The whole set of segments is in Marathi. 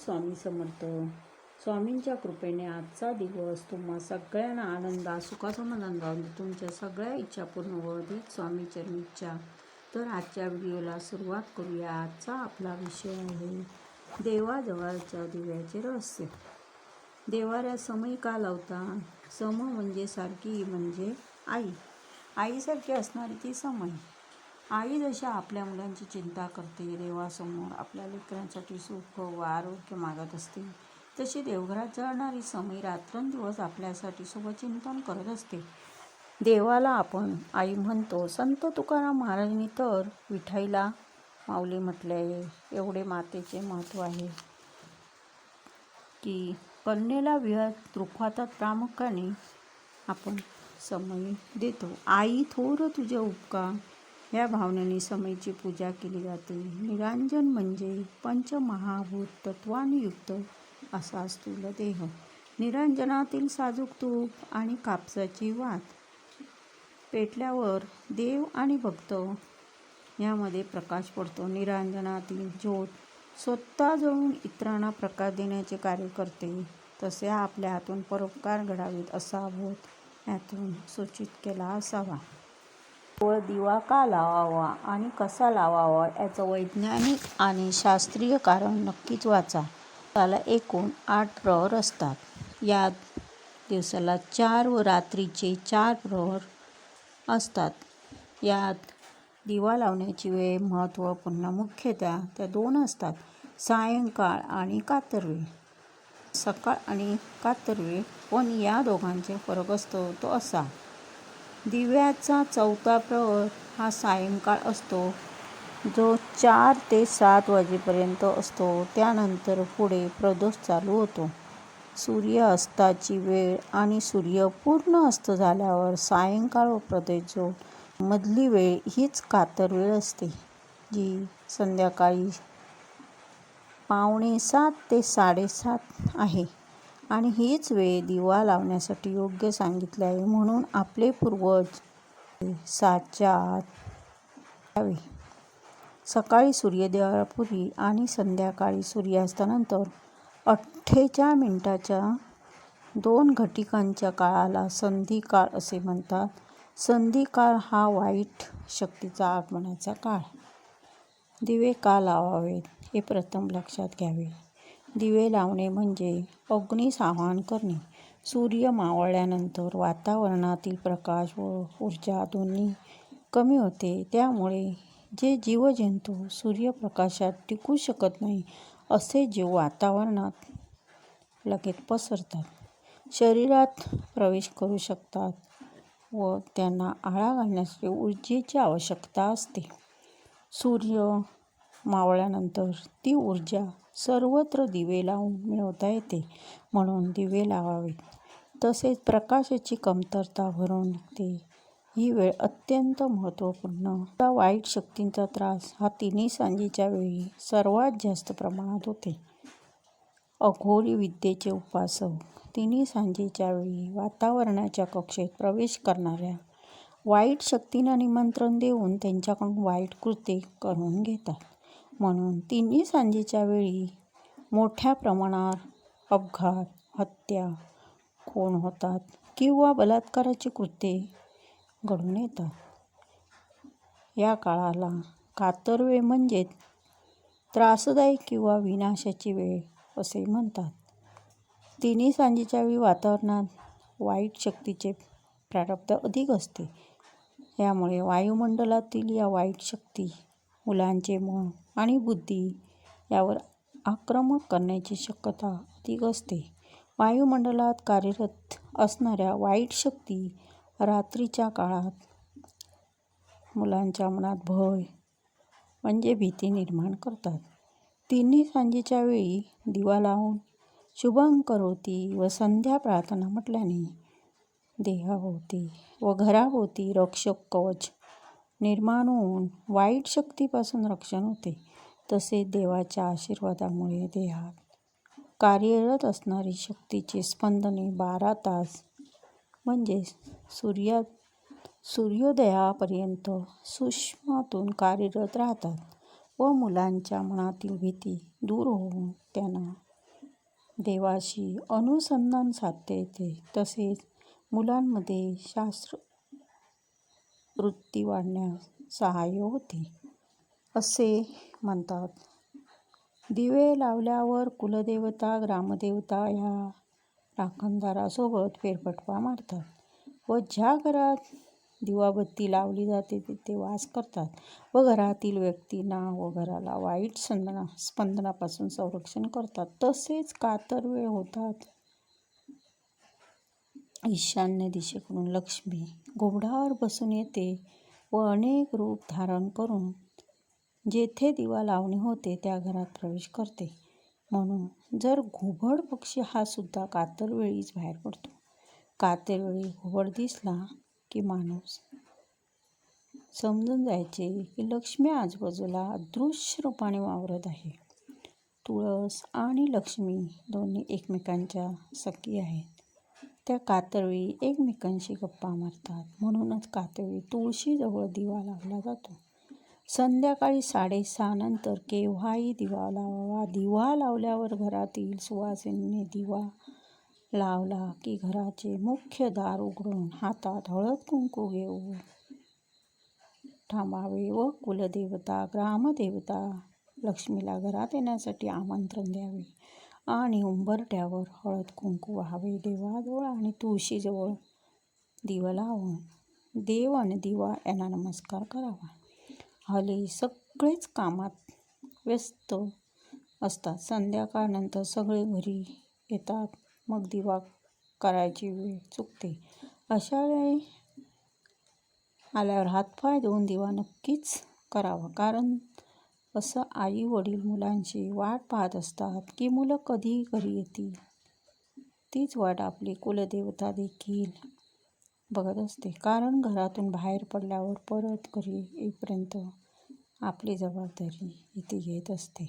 स्वामी समर्थ. स्वामींच्या कृपेने आजचा दिवस तुम्हा सगळ्यांना आनंदा सुखासमाधान राहून तुमच्या सगळ्या इच्छा पूर्ण होतील स्वामी चरणी इच्छा तर आजच्या व्हिडिओला सुरुवात करूया. आजचा आपला विषय आहे देवाजवळच्या दिव्याचे रहस्य. देवाऱ्या समय का लावता सम म्हणजे सारखी म्हणजे आई. आईसारखी असणारी ती समय आई जशी आपल्या मुलांची चिंता करते देवासमोर आपल्या लेकरांसाठी सुख व आरोग्य मागत असते तशी देवघरात जळणारी समी रात्रंदिवस आपल्यासाठी शुभचिंतन करत असते. देवाला आपण आई म्हणतो संत तुकाराम महाराजांनी तर विठाईला माऊली म्हटले आहे एवढे मातेचे महत्त्व आहे की कन्येला विहत दृक्वातात प्रामुख्याने आपण समय देतो. आई थोर तुझे उपकार या भावनेने समयची पूजा केली जाते. निरांजन म्हणजे पंचमहाभूत तत्वाने युक्त असा स्थूल देह. निरांजनातील साजूक तूप आणि कापसाची वात पेटल्यावर देव आणि भक्त यामध्ये प्रकाश पडतो. निरांजनातील ज्योत स्वतः जळून इतरांना प्रकाश देण्याचे कार्य करते. तसे आपल्या हातून परोपकार घडावेत असा बोध यातून सूचित केला असावा. केवळ दिवा का लावावा आणि कसा लावावा याचं वैज्ञानिक आणि शास्त्रीय कारण नक्कीच वाचा. त्याला एकूण आठ प्रहर असतात. यात दिवसाला चार व रात्रीचे चार प्रहर असतात. यात दिवा लावण्याची वेळ महत्त्व पुन्हा मुख्यतः त्या दोन असतात. सायंकाळ आणि कातरवेळ सकाळ आणि कातरवेळ पण या दोघांचे फरक असतो तो असा. दिव्याचा चौथा प्रहर हा सायंकाळ असतो जो चार ते सात वाजेपर्यंत असतो. त्यानंतर पुढे प्रदोष चालू होतो. सूर्य अस्ताची वेळ आणि सूर्य पूर्ण अस्त झाल्यावर सायंकाळ व प्रदेश जो मधली वेळ हीच कातर वेळ असते जी संध्याकाळी पावणे सात ते साडेसात आहे. आणि हीच वेळ दिवा लावण्यासाठी योग्य सांगितले आहे म्हणून आपले पूर्वज सातच्या आत यावे. सकाळी सूर्योदयापूर्वी आणि संध्याकाळी सूर्यास्तानंतर अठ्ठेचाळ मिनिटाच्या दोन घटिकांच्या काळाला संधिकाळ असे म्हणतात. संधिकाळ हा वाईट शक्तीचा आगमनाचा काळ दिवे का लावावेत हे प्रथम लक्षात घ्यावे. दिवे लावणे म्हणजे अग्नीस आवाहन करणे. सूर्य मावळल्यानंतर वातावरणातील प्रकाश व ऊर्जा दोन्ही कमी होते. त्यामुळे जे जीवजंतू सूर्यप्रकाशात टिकू शकत नाही असे जीव वातावरणात लगेच पसरतात. शरीरात प्रवेश करू शकतात व त्यांना आळा घालण्यासाठी ऊर्जेची आवश्यकता असते. सूर्य मावळल्यानंतर ती ऊर्जा सर्वत्र दिवे लावून मिळवता येते म्हणून दिवे लावावेत तसेच प्रकाशाची कमतरता भरून निघते ही वेळ अत्यंत महत्त्वपूर्ण. वाईट शक्तींचा त्रास हा तिन्ही सांजेच्या वेळी सर्वात जास्त प्रमाणात होते. अघोरी विद्येचे उपासक तिन्ही सांजेच्या वेळी वातावरणाच्या कक्षेत प्रवेश करणाऱ्या वाईट शक्तींना निमंत्रण देऊन त्यांच्याकडून वाईट कृत्ये करून घेतात. म्हणून तिन्ही सांजेच्या वेळी मोठ्या प्रमाणावर अपघात हत्या खून होतात किंवा बलात्काराची कृत्ये घडून येतात. या काळाला कातर वेळ म्हणजेच त्रासदायक किंवा विनाशाची वेळ असे म्हणतात. तिन्ही सांजेच्या वेळी वातावरणात वाईट शक्तीचे प्रारब्ध अधिक असते. यामुळे वायुमंडलातील या वाईट शक्ती मुलांचे मन आणि बुद्धी यावर आक्रमक करण्याची शक्यता अधिक असते. वायुमंडलात कार्यरत असणाऱ्या वाईट शक्ती रात्रीच्या काळात मुलांच्या मनात भय म्हणजे भीती निर्माण करतात. तिन्ही सांजेच्या वेळी दिवा लावून शुभंकर करोती व संध्या प्रार्थना म्हटल्याने देहाभोवती व घराभोवती रक्षक कवच निर्माण होऊन वाईट शक्तीपासून रक्षण होते. तसेच देवाच्या आशीर्वादामुळे देहात कार्यरत असणारी शक्तीची स्पंदने बारा तास म्हणजे सूर्या सूर्योदयापर्यंत सूक्ष्मातून कार्यरत राहतात व मुलांच्या मनातील भीती दूर होऊन त्यांना देवाशी अनुसंधान साधता येते. तसेच मुलांमध्ये शास्त्र वृत्ती वाढण्यास सहाय्य होते असे म्हणतात. दिवे लावल्यावर कुलदेवता ग्रामदेवता ह्या राखणदारासोबत फेरफटवा मारतात व ज्या घरात दिवाबत्ती लावली जाते तिथे वास करतात व घरातील व्यक्तींना व घराला वाईट संदना स्पंदनापासून संरक्षण करतात. तसेच कातरवेळ होतात. ईशान्य दिशेकडून लक्ष्मी घोबडावर बसून येते व अनेक रूप धारण करून जेथे दिवा लावणे होते त्या घरात प्रवेश करते. म्हणून जर घुबड पक्षी हा सुद्धा कातरवेळीच बाहेर पडतो. कातरवेळी घुबड दिसला की माणूस समजून जायचे की लक्ष्मी आजूबाजूला अदृश्य रूपाने वावरत आहे. तुळस आणि लक्ष्मी दोन्ही एकमेकांच्या सखी आहेत. त्या कातळी एकमेकांशी गप्पा मारतात. म्हणूनच कातळी तुळशीजवळ दिवा लावला जातो. संध्याकाळी साडेसहा नंतर केव्हाही दिवा लावावा. दिवा लावल्यावर घरातील सुवासिनीने दिवा लावला की घराचे मुख्य दार उघडून हातात हळद कुंकू घेऊन थांबावे व कुलदेवता ग्रामदेवता लक्ष्मीला घरात येण्यासाठी आमंत्रण द्यावे. आणि उंबरट्यावर हळद कुंकू व्हावे देवाजवळ आणि तुळशीजवळ दिवा लावून देव आणि दिवा यांना नमस्कार करावा. हल्ली सगळेच कामात व्यस्त असतात. संध्याकाळनंतर सगळे घरी येतात. मग दिवा करायची वेळ चुकते. अशा वेळी आल्यावर हातपाय देऊन दिवा नक्कीच करावा. कारण असं आई वडील मुलांची वाट पाहत असतात की मुलं कधी घरी येतील. तीच वाट आपली कुलदेवता देखील बघत असते. कारण घरातून बाहेर पडल्यावर परत घरी येईपर्यंत आपली जबाबदारी इथे घेत असते.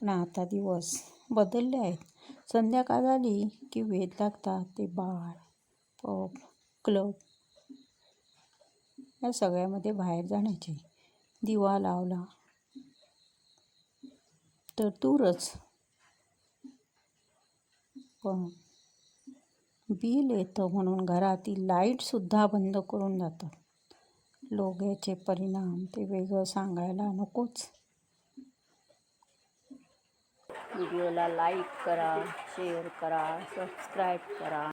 पण आता दिवस बदलले आहेत. संध्याकाळ झाली की वेध लागतात ते बाळ पब क्लब या सगळ्यामध्ये बाहेर जाण्याचे दिवा लावला. तर दूरच पण बिल येतं म्हणून घरातील लाईटसुद्धा बंद करून जातात लोग्याचे याचे परिणाम ते वेगळं सांगायला नकोच. व्हिडिओला लाईक करा शेअर करा सबस्क्राईब करा.